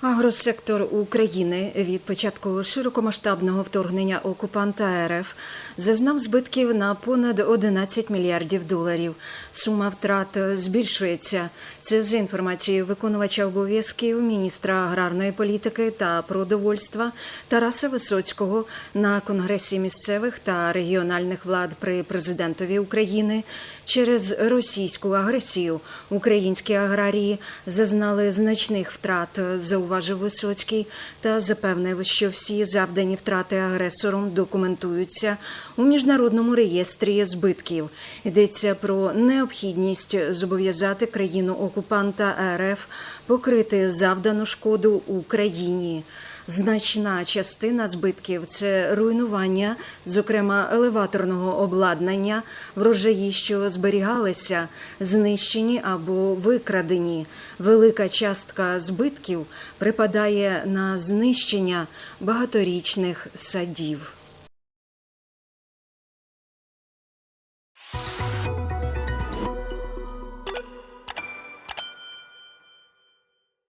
Агросектор України від початку широкомасштабного вторгнення окупанта РФ зазнав збитків на понад 11 мільярдів доларів. Сума втрат збільшується. Це за інформацією виконувача обов'язків міністра аграрної політики та продовольства Тараса Висоцького на конгресі місцевих та регіональних влад при президентові України. Через російську агресію українські аграрії зазнали значних втрат. Зауважив Висоцький та запевнив, що всі завдані втрати агресором документуються у міжнародному реєстрі збитків. Йдеться про необхідність зобов'язати країну окупанта РФ покрити завдану шкоду Україні. Значна частина збитків це руйнування, зокрема елеваторного обладнання, врожаї, що зберігалися, знищені або викрадені. Велика частка збитків припадає на знищення багаторічних садів.